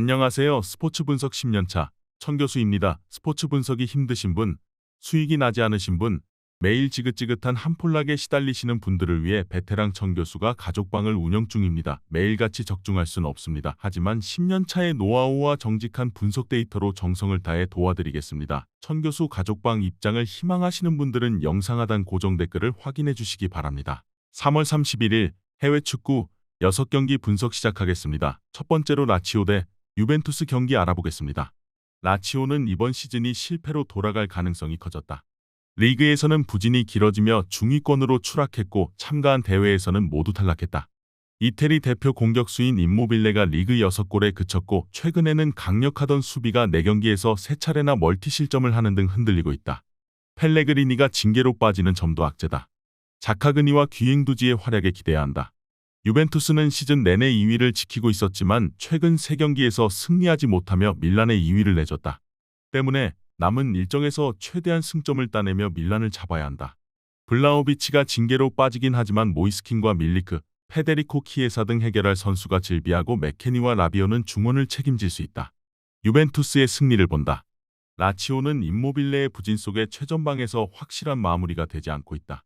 안녕하세요. 스포츠 분석 10년차 천 교수입니다. 스포츠 분석이 힘드신 분, 수익이 나지 않으신 분, 매일 지긋지긋한 한폴락에 시달리시는 분들을 위해 베테랑 천 교수가 가족방을 운영 중입니다. 매일같이 적중할 수는 없습니다. 하지만 10년차의 노하우와 정직한 분석 데이터로 정성을 다해 도와드리겠습니다. 천 교수 가족방 입장을 희망하시는 분들은 영상 하단 고정 댓글을 확인해 주시기 바랍니다. 3월 31일 해외 축구 6경기 분석 시작하겠습니다. 첫 번째로 라치오 대 유벤투스 경기 알아보겠습니다. 라치오는 이번 시즌이 실패로 돌아갈 가능성이 커졌다. 리그에서는 부진이 길어지며 중위권으로 추락했고 참가한 대회에서는 모두 탈락했다. 이태리 대표 공격수인 임모빌레가 리그 6골에 그쳤고 최근에는 강력하던 수비가 4경기에서 3차례나 멀티 실점을 하는 등 흔들리고 있다. 펠레그리니가 징계로 빠지는 점도 악재다. 자카그니와 귀행두지의 활약에 기대해야 한다. 유벤투스는 시즌 내내 2위를 지키고 있었지만 최근 3경기에서 승리하지 못하며 밀란에 2위를 내줬다. 때문에 남은 일정에서 최대한 승점을 따내며 밀란을 잡아야 한다. 블라오비치가 징계로 빠지긴 하지만 모이스킨과 밀리크, 페데리코 키에사 등 해결할 선수가 질비하고 맥케니와 라비오는 중원을 책임질 수 있다. 유벤투스의 승리를 본다. 라치오는 임모빌레의 부진 속에 최전방에서 확실한 마무리가 되지 않고 있다.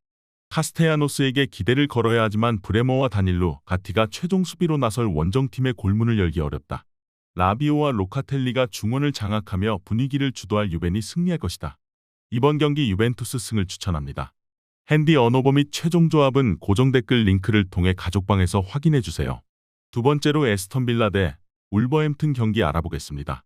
카스테야노스에게 기대를 걸어야 하지만 브레모와 다닐로, 가티가 최종 수비로 나설 원정팀의 골문을 열기 어렵다. 라비오와 로카텔리가 중원을 장악하며 분위기를 주도할 유벤이 승리할 것이다. 이번 경기 유벤투스 승을 추천합니다. 핸디 언어버 및 최종 조합은 고정 댓글 링크를 통해 가족방에서 확인해 주세요. 두 번째로 에스턴 빌라 대 울버햄튼 경기 알아보겠습니다.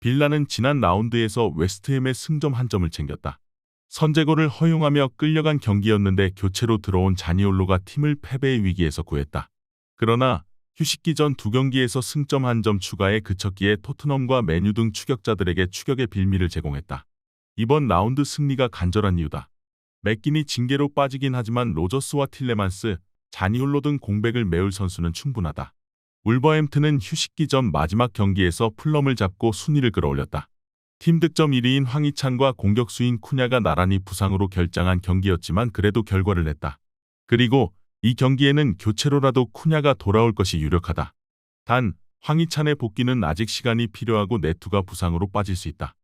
빌라는 지난 라운드에서 웨스트햄의 승점 한 점을 챙겼다. 선제골을 허용하며 끌려간 경기였는데 교체로 들어온 자니올로가 팀을 패배의 위기에서 구했다. 그러나 휴식기 전 두 경기에서 승점 한 점 추가에 그쳤기에 토트넘과 메뉴 등 추격자들에게 추격의 빌미를 제공했다. 이번 라운드 승리가 간절한 이유다. 맥긴이 징계로 빠지긴 하지만 로저스와 틸레만스, 자니올로 등 공백을 메울 선수는 충분하다. 울버햄튼은 휴식기 전 마지막 경기에서 플럼을 잡고 순위를 끌어올렸다. 팀 득점 1위인 황희찬과 공격수인 쿠냐가 나란히 부상으로 결장한 경기였지만 그래도 결과를 냈다. 그리고 이 경기에는 교체로라도 쿠냐가 돌아올 것이 유력하다. 단, 황희찬의 복귀는 아직 시간이 필요하고 네투가 부상으로 빠질 수 있다.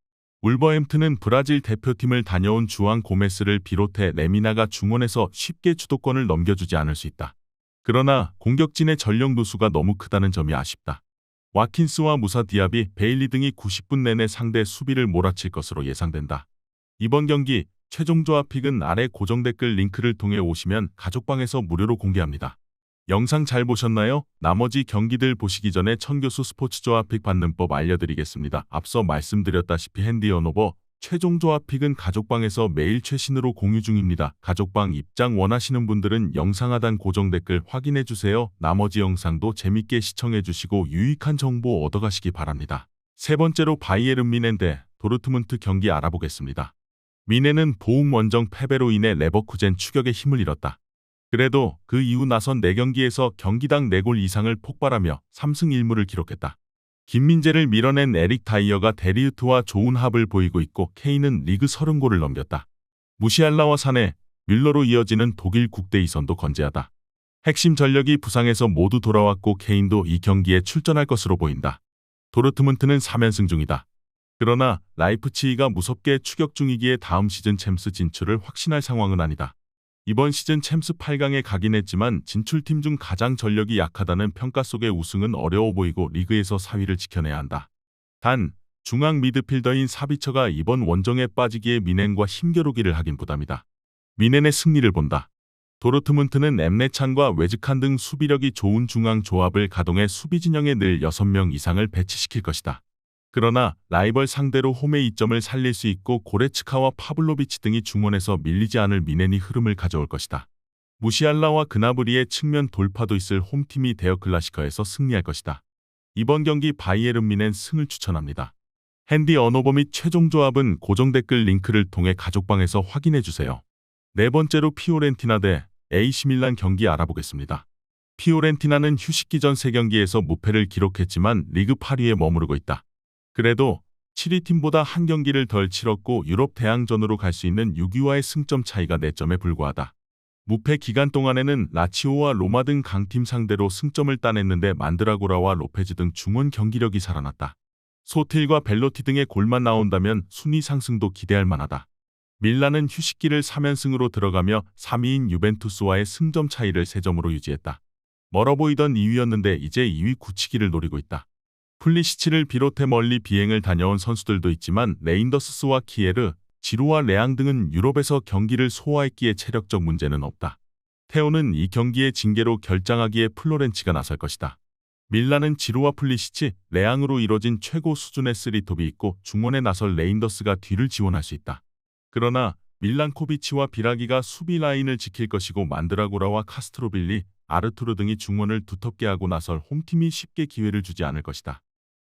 울버햄튼은 브라질 대표팀을 다녀온 주앙 고메스를 비롯해 레미나가 중원에서 쉽게 주도권을 넘겨주지 않을 수 있다. 그러나 공격진의 전력 누수가 너무 크다는 점이 아쉽다. 와킨스와 무사 디압이 베일리 등이 90분 내내 상대 수비를 몰아칠 것으로 예상된다. 이번 경기 최종 조합 픽은 아래 고정 댓글 링크를 통해 오시면 가족방에서 무료로 공개합니다. 영상 잘 보셨나요? 나머지 경기들 보시기 전에 천교수 스포츠 조합 픽 받는 법 알려드리겠습니다. 앞서 말씀드렸다시피 핸디 언오버 최종 조합 픽은 가족방에서 매일 최신으로 공유 중입니다. 가족방 입장 원하시는 분들은 영상 하단 고정 댓글 확인해 주세요. 나머지 영상도 재밌게 시청해 주시고 유익한 정보 얻어가시기 바랍니다. 세 번째로 바이에른 미넨데 도르트문트 경기 알아보겠습니다. 미네는 보움 원정 패배로 인해 레버쿠젠 추격에 힘을 잃었다. 그래도 그 이후 나선 4경기에서 경기당 4골 이상을 폭발하며 3승 1무를 기록했다. 김민재를 밀어낸 에릭 다이어가 데리우트와 좋은 합을 보이고 있고 케인은 리그 30골을 넘겼다. 무시알라와 사네, 뮬러로 이어지는 독일 국대 2선도 건재하다. 핵심 전력이 부상해서 모두 돌아왔고 케인도 이 경기에 출전할 것으로 보인다. 도르트문트는 3연승 중이다. 그러나 라이프치히가 무섭게 추격 중이기에 다음 시즌 챔스 진출을 확신할 상황은 아니다. 이번 시즌 챔스 8강에 가긴 했지만 진출팀 중 가장 전력이 약하다는 평가 속의 우승은 어려워 보이고 리그에서 4위를 지켜내야 한다. 단, 중앙 미드필더인 사비처가 이번 원정에 빠지기에 미넨과 힘겨루기를 하긴 부담이다. 미넨의 승리를 본다. 도르트문트는 엠네찬과 웨즈칸 등 수비력이 좋은 중앙 조합을 가동해 수비 진영에 늘 6명 이상을 배치시킬 것이다. 그러나 라이벌 상대로 홈의 이점을 살릴 수 있고 고레츠카와 파블로비치 등이 중원에서 밀리지 않을 미넨이 흐름을 가져올 것이다. 무시알라와 그나브리의 측면 돌파도 있을 홈팀이 데어 클라시커에서 승리할 것이다. 이번 경기 바이에른 미넨 승을 추천합니다. 핸디 언어버 및 최종 조합은 고정 댓글 링크를 통해 가족방에서 확인해 주세요. 네 번째로 피오렌티나 대 AC 밀란 경기 알아보겠습니다. 피오렌티나는 휴식기 전 3경기에서 무패를 기록했지만 리그 8위에 머무르고 있다. 그래도 7위 팀보다 한 경기를 덜 치렀고 유럽 대항전으로 갈 수 있는 6위와의 승점 차이가 4점에 불과하다. 무패 기간 동안에는 라치오와 로마 등 강팀 상대로 승점을 따냈는데 만드라고라와 로페즈 등 중원 경기력이 살아났다. 소틸과 벨로티 등의 골만 나온다면 순위 상승도 기대할 만하다. 밀라는 휴식기를 3연승으로 들어가며 3위인 유벤투스와의 승점 차이를 3점으로 유지했다. 멀어 보이던 2위였는데 이제 2위 굳히기를 노리고 있다. 플리시치를 비롯해 멀리 비행을 다녀온 선수들도 있지만 레인더스스와 키에르, 지루와 레앙 등은 유럽에서 경기를 소화했기에 체력적 문제는 없다. 테오는 이 경기의 징계로 결장하기에 플로렌치가 나설 것이다. 밀라는 지루와 플리시치, 레앙으로 이뤄진 최고 수준의 쓰리톱이 있고 중원에 나설 레인더스가 뒤를 지원할 수 있다. 그러나 밀란 코비치와 비라기가 수비 라인을 지킬 것이고 만드라고라와 카스트로빌리, 아르투르 등이 중원을 두텁게 하고 나설 홈팀이 쉽게 기회를 주지 않을 것이다.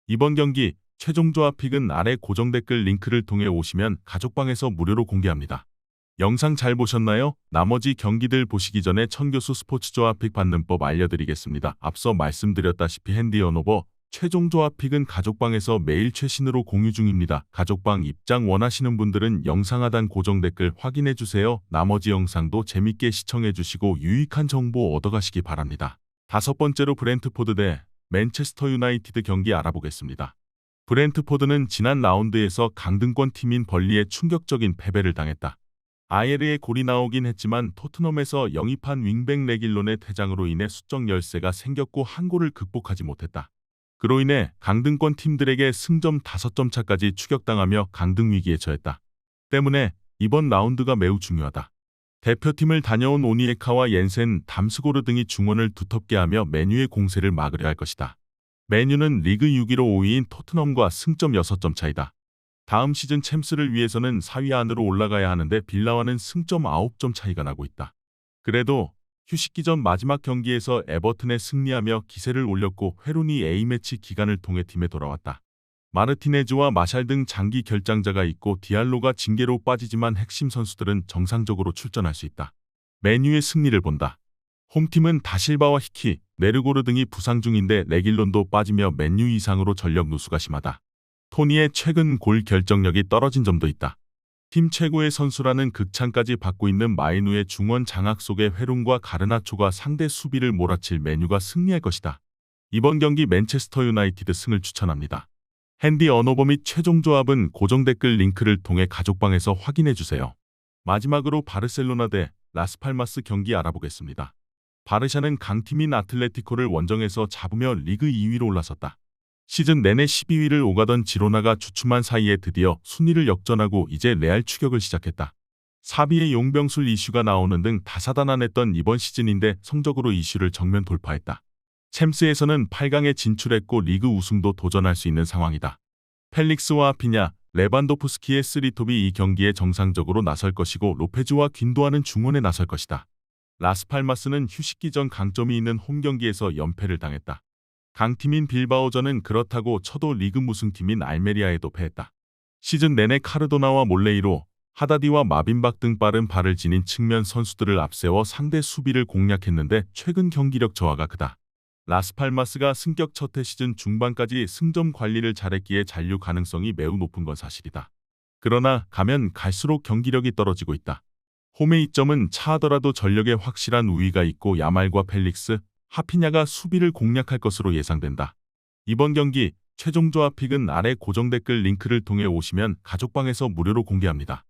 이번 경기 최종 조합 픽은 아래 고정 댓글 링크를 통해 오시면 가족방에서 무료로 공개합니다. 영상 잘 보셨나요? 나머지 경기들 보시기 전에 천교수 스포츠 조합 픽 받는 법 알려드리겠습니다. 앞서 말씀드렸다시피 핸디 언오버 최종 조합 픽은 가족방에서 매일 최신으로 공유 중입니다. 가족방 입장 원하시는 분들은 영상 하단 고정 댓글 확인해 주세요. 나머지 영상도 재밌게 시청해 주시고 유익한 정보 얻어가시기 바랍니다. 다섯 번째로 브렌트포드 대 맨체스터 유나이티드 경기 알아보겠습니다. 브렌트포드는 지난 라운드에서 강등권 팀인 벌리에 충격적인 패배를 당했다. 아예르의 골이 나오긴 했지만 토트넘에서 영입한 윙백 레길론의 퇴장으로 인해 수적 열세가 생겼고 한 골을 극복하지 못했다. 그로 인해 강등권 팀들에게 승점 5점 차까지 추격당하며 강등 위기에 처했다. 때문에 이번 라운드가 매우 중요하다. 대표팀을 다녀온 오니에카와 옌센, 담스고르 등이 중원을 두텁게 하며 메뉴의 공세를 막으려 할 것이다. 메뉴는 리그 6위로 5위인 토트넘과 승점 6점 차이다. 다음 시즌 챔스를 위해서는 4위 안으로 올라가야 하는데 빌라와는 승점 9점 차이가 나고 있다. 그래도 휴식기 전 마지막 경기에서 에버튼에 승리하며 기세를 올렸고 회론이 A매치 기간을 통해 팀에 돌아왔다. 마르티네즈와 마샬 등 장기 결장자가 있고 디알로가 징계로 빠지지만 핵심 선수들은 정상적으로 출전할 수 있다. 메뉴의 승리를 본다. 홈팀은 다실바와 히키, 네르고르 등이 부상 중인데 레길론도 빠지며 맨유 이상으로 전력 누수가 심하다. 토니의 최근 골 결정력이 떨어진 점도 있다. 팀 최고의 선수라는 극찬까지 받고 있는 마이누의 중원 장악 속에 회룬과 가르나초가 상대 수비를 몰아칠 메뉴가 승리할 것이다. 이번 경기 맨체스터 유나이티드 승을 추천합니다. 핸디 언어버 및 최종 조합은 고정 댓글 링크를 통해 가족방에서 확인해 주세요. 마지막으로 바르셀로나 대 라스팔마스 경기 알아보겠습니다. 바르샤는 강팀인 아틀레티코를 원정에서 잡으며 리그 2위로 올라섰다. 시즌 내내 12위를 오가던 지로나가 주춤한 사이에 드디어 순위를 역전하고 이제 레알 추격을 시작했다. 사비의 용병술 이슈가 나오는 등 다사다난했던 이번 시즌인데 성적으로 이슈를 정면 돌파했다. 챔스에서는 8강에 진출했고 리그 우승도 도전할 수 있는 상황이다. 펠릭스와 피냐, 레반도프스키의 쓰리톱이 이 경기에 정상적으로 나설 것이고 로페즈와 긴도아는 중원에 나설 것이다. 라스팔마스는 휴식기 전 강점이 있는 홈 경기에서 연패를 당했다. 강팀인 빌바오전은 그렇다고 쳐도 리그 무승팀인 알메리아에도 패했다. 시즌 내내 카르도나와 몰레이로, 하다디와 마빈박 등 빠른 발을 지닌 측면 선수들을 앞세워 상대 수비를 공략했는데 최근 경기력 저하가 크다. 라스팔마스가 승격 첫 해 시즌 중반까지 승점 관리를 잘했기에 잔류 가능성이 매우 높은 건 사실이다. 그러나 가면 갈수록 경기력이 떨어지고 있다. 홈의 이점은 차하더라도 전력에 확실한 우위가 있고 야말과 펠릭스, 하피냐가 수비를 공략할 것으로 예상된다. 이번 경기 최종 조합 픽은 아래 고정 댓글 링크를 통해 오시면 가족방에서 무료로 공개합니다.